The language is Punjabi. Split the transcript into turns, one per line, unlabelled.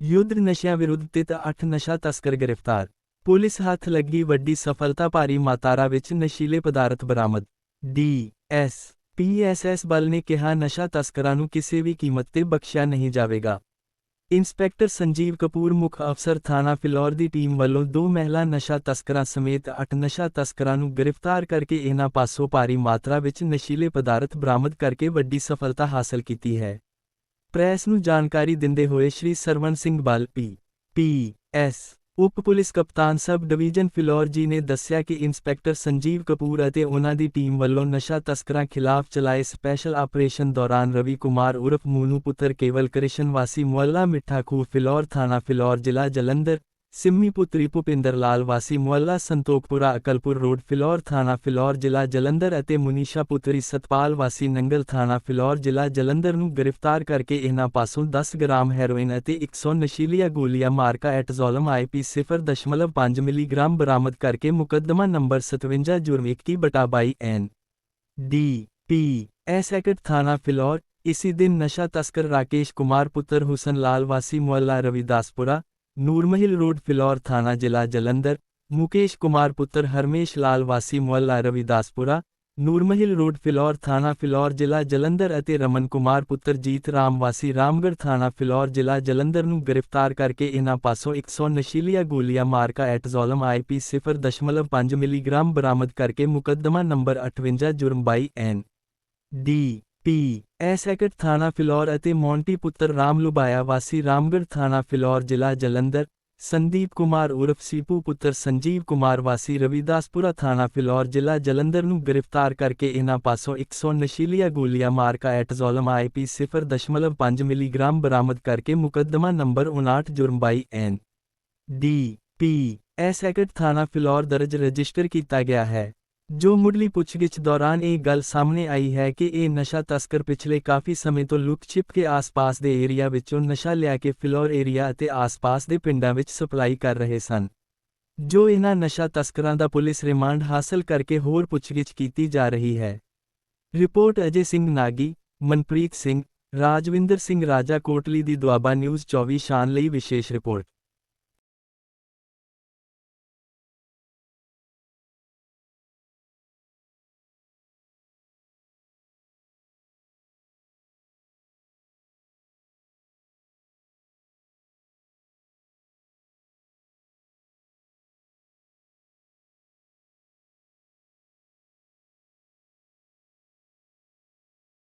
ਯੁੱਧ ਨਸ਼ਿਆਂ ਵਿਰੁੱਧ ਤਿਤ 8 ਨਸ਼ਾ ਤਸਕਰ ਗ੍ਰਿਫਤਾਰ। ਪੁਲਿਸ ਹੱਥ ਲੱਗੀ ਵੱਡੀ ਸਫਲਤਾ ਭਾਰੀ ਮਾਤਾਰਾ ਵਿੱਚ ਨਸ਼ੀਲੇ ਪਦਾਰਥ ਬਰਾਮਦ। ਡੀ ਐਸ ਪੀਐਸਐਸ ਬਲ ਨੇ ਕਿਹਾ, ਨਸ਼ਾ ਤਸਕਰਾਂ ਨੂੰ ਕਿਸੇ ਵੀ ਕੀਮਤ ਤੇ ਬਖਸ਼ਿਆ ਨਹੀਂ ਜਾਵੇਗਾ। ਇੰਸਪੈਕਟਰ ਸੰਜੀਵ ਕਪੂਰ ਮੁੱਖ ਅਫਸਰ ਥਾਣਾ ਫਿਲੌਰ ਦੀ ਟੀਮ ਵੱਲੋਂ ਦੋ ਮਹਿਲਾ ਨਸ਼ਾ ਤਸਕਰਾਂ ਸਮੇਤ 8 ਨਸ਼ਾ ਤਸਕਰਾਂ ਨੂੰ ਗ੍ਰਿਫਤਾਰ ਕਰਕੇ ਇਹਨਾਂ ਪਾਸੋਂ ਭਾਰੀ ਮਾਤਰਾ ਵਿੱਚ ਨਸ਼ੀਲੇ ਪਦਾਰਥ ਬਰਾਮਦ ਕਰਕੇ ਵੱਡੀ ਸਫਲਤਾ ਹਾਸਲ ਕੀਤੀ ਹੈ। ਪ੍ਰੈਸ ਨੂੰ ਜਾਣਕਾਰੀ ਦਿੰਦੇ ਹੋਏ ਸ਼੍ਰੀ ਸਰਵਨ ਸਿੰਘ ਬਲ, ਪੀ ਪੀ, ਐਸ ਉਪ ਪੁਲਿਸ ਕਪਤਾਨ ਸਬ ਡਿਵੀਜ਼ਨ ਫਿਲੌਰ ਜੀ ਨੇ ਦੱਸਿਆ ਕਿ ਇੰਸਪੈਕਟਰ ਸੰਜੀਵ ਕਪੂਰ ਅਤੇ ਉਹਨਾਂ ਦੀ ਟੀਮ ਵੱਲੋਂ ਨਸ਼ਾ ਤਸਕਰਾਂ ਖਿਲਾਫ ਚਲਾਏ ਸਪੈਸ਼ਲ ਆਪਰੇਸ਼ਨ ਦੌਰਾਨ ਰਵੀ ਕੁਮਾਰ ਉਰਫ ਮੂਨੂ ਪੁੱਤਰ ਕੇਵਲ ਕ੍ਰਿਸ਼ਨ ਵਾਸੀ ਮੁਹੱਲਾ ਮਿੱਠਾ ਖੂਹ ਫਿਲੌਰ, ਥਾਣਾ ਫਿਲੌਰ, ਜ਼ਿਲ੍ਹਾ ਜਲੰਧਰ। ਸਿੰਮੀ ਪੁੱਤਰੀ ਭੁਪਿੰਦਰ ਲਾਲ ਵਾਸੀ ਮੁਹੱਲਾ ਸੰਤੋਖਪੁਰਾ ਅਕਲਪੁਰ ਰੋਡ, ਫਿਲੌਰ ਥਾਣਾ ਫਿਲੌਰ, ਜ਼ਿਲ੍ਹਾ ਜਲੰਧਰ ਅਤੇ ਮੁਨੀਸ਼ਾ ਪੁਤਰੀ ਸਤਪਾਲ ਵਾਸੀ ਨੰਗਲ ਥਾਣਾ ਫਿਲੌਰ, ਜ਼ਿਲ੍ਹਾ ਜਲੰਧਰ ਨੂੰ ਗ੍ਰਿਫਤਾਰ ਕਰਕੇ ਇਹਨਾਂ ਪਾਸੋਂ 10 ਗ੍ਰਾਮ ਹੈਰੋਇਨ ਅਤੇ 100 ਨਸ਼ੀਲੀਆਂ ਗੋਲੀਆਂ ਮਾਰਕਾ ਐਟਜ਼ੋਲਮ ਆਈਪੀ 0.5 ਮਿਲੀਗ੍ਰਾਮ ਬਰਾਮਦ ਕਰਕੇ ਮੁਕੱਦਮਾ ਨੰਬਰ 57 ਜੁਰਮ 21 ਬਟਾ 22 N D P S act ਥਾਣਾ ਫਿਲੌਰ, ਇਸੀ ਦਿਨ ਨਸ਼ਾ ਤਸਕਰ ਰਾਕੇਸ਼ ਕੁਮਾਰ ਪੁੱਤਰ ਹੁਸਨ ਲਾਲ ਵਾਸੀ ਮੁਹੱਲਾ ਰਵਿਦਾਸਪੁਰਾ ਨੂਰਮਹਿਲ ਰੋਡ, ਫਿਲੌਰ ਥਾਣਾ ਜ਼ਿਲ੍ਹਾ ਜਲੰਧਰ। ਮੁਕੇਸ਼ ਕੁਮਾਰ ਪੁੱਤਰ ਹਰਮੇਸ਼ ਲਾਲ ਵਾਸੀ ਮੁਹੱਲਾ ਰਵਿਦਾਸਪੁਰਾ। ਨੂਰਮਹਿਲ ਰੋਡ, ਫਿਲੌਰ ਥਾਣਾ, ਫਿਲੌਰ ਜ਼ਿਲ੍ਹਾ ਜਲੰਧਰ ਅਤੇ ਰਮਨ ਕੁਮਾਰ ਪੁੱਤਰ ਜੀਤ ਰਾਮ ਵਾਸੀ ਰਾਮਗੜ੍ਹ ਥਾਣਾ, ਫਿਲੌਰ ਜ਼ਿਲ੍ਹਾ ਜਲੰਧਰ ਨੂੰ ਗ੍ਰਿਫਤਾਰ ਕਰਕੇ ਇਹਨਾਂ ਪਾਸੋਂ 100 ਨਸ਼ੀਲੀਆਂ ਗੋਲੀਆਂ ਮਾਰਕਾ ਐਟਜ਼ੋਲਮ ਆਈਪੀ 0.5 ਮਿਲੀਗ੍ਰਾਮ ਬਰਾਮਦ ਕਰਕੇ ਮੁਕੱਦਮਾ ਨੰਬਰ 58 ਜੁਰਮ 22 ਐਨ ਡੀ ਪੀ ਐਸੈਕਟ ਥਾਣਾ ਫਿਲੌਰ ਅਤੇ ਮੌਂਟੀ ਪੁੱਤਰ ਰਾਮ ਲੁਬਾਇਆ ਵਾਸੀ ਰਾਮਗੜ੍ਹ ਥਾਣਾ ਫਿਲੌਰ ਜ਼ਿਲ੍ਹਾ ਜਲੰਧਰ, ਸੰਦੀਪ ਕੁਮਾਰ ਉਰਫ ਸੀਪੂ ਪੁੱਤਰ ਸੰਜੀਵ ਕੁਮਾਰ ਵਾਸੀ ਰਵਿਦਾਸਪੁਰਾ ਥਾਣਾ ਫਿਲੌਰ ਜ਼ਿਲ੍ਹਾ ਜਲੰਧਰ ਨੂੰ ਗ੍ਰਿਫਤਾਰ ਕਰਕੇ ਇਹਨਾਂ ਪਾਸੋਂ 100 ਨਸ਼ੀਲੀਆਂ ਗੋਲੀਆਂ ਮਾਰਕਾ ਐਟਜ਼ੋਲਮ ਆਈਪੀ 0.5 ਮਿਲੀਗ੍ਰਾਮ ਬਰਾਮਦ ਕਰਕੇ ਮੁਕੱਦਮਾ ਨੰਬਰ 59 ਜੁਰਮ 22 N D P S act ਥਾਣਾ ਫਿਲੌਰ ਦਰਜ ਰਜਿਸਟਰ ਕੀਤਾ ਗਿਆ ਹੈ। ਜੋ ਮੁੱਢਲੀ ਪੁੱਛਗਿੱਛ ਦੌਰਾਨ ਇਹ ਗੱਲ ਸਾਹਮਣੇ ਆਈ ਹੈ ਕਿ ਇਹ ਨਸ਼ਾ ਤਸਕਰ ਪਿਛਲੇ ਕਾਫੀ ਸਮੇਂ ਤੋਂ ਲੁਕ ਛਿਪ ਕੇ ਆਸ-ਪਾਸ ਦੇ ਏਰੀਆ ਵਿੱਚੋਂ ਨਸ਼ਾ ਲਿਆ ਕੇ ਫਿਲੌਰ ਏਰੀਆ ਅਤੇ ਆਸ-ਪਾਸ ਦੇ ਪਿੰਡਾਂ ਵਿੱਚ ਸਪਲਾਈ ਕਰ ਰਹੇ ਸਨ। ਜੋ ਇਹਨਾਂ ਨਸ਼ਾ ਤਸਕਰਾਂ ਦਾ ਪੁਲਿਸ ਰਿਮਾਂਡ ਹਾਸਲ ਕਰਕੇ ਹੋਰ ਪੁੱਛਗਿੱਛ ਕੀਤੀ ਜਾ ਰਹੀ ਹੈ। ਰਿਪੋਰਟ ਅਜੇ ਸਿੰਘ ਨਾਗੀ, ਮਨਪ੍ਰੀਤ ਸਿੰਘ, ਰਾਜਵਿੰਦਰ ਸਿੰਘ ਰਾਜਾ ਕੋਟਲੀ ਦੀ ਦੁਆਬਾ ਨਿਊਜ਼ 24 ਸ਼ਾਨ ਲਈ ਵਿਸ਼ੇਸ਼ ਰਿਪੋਰਟ।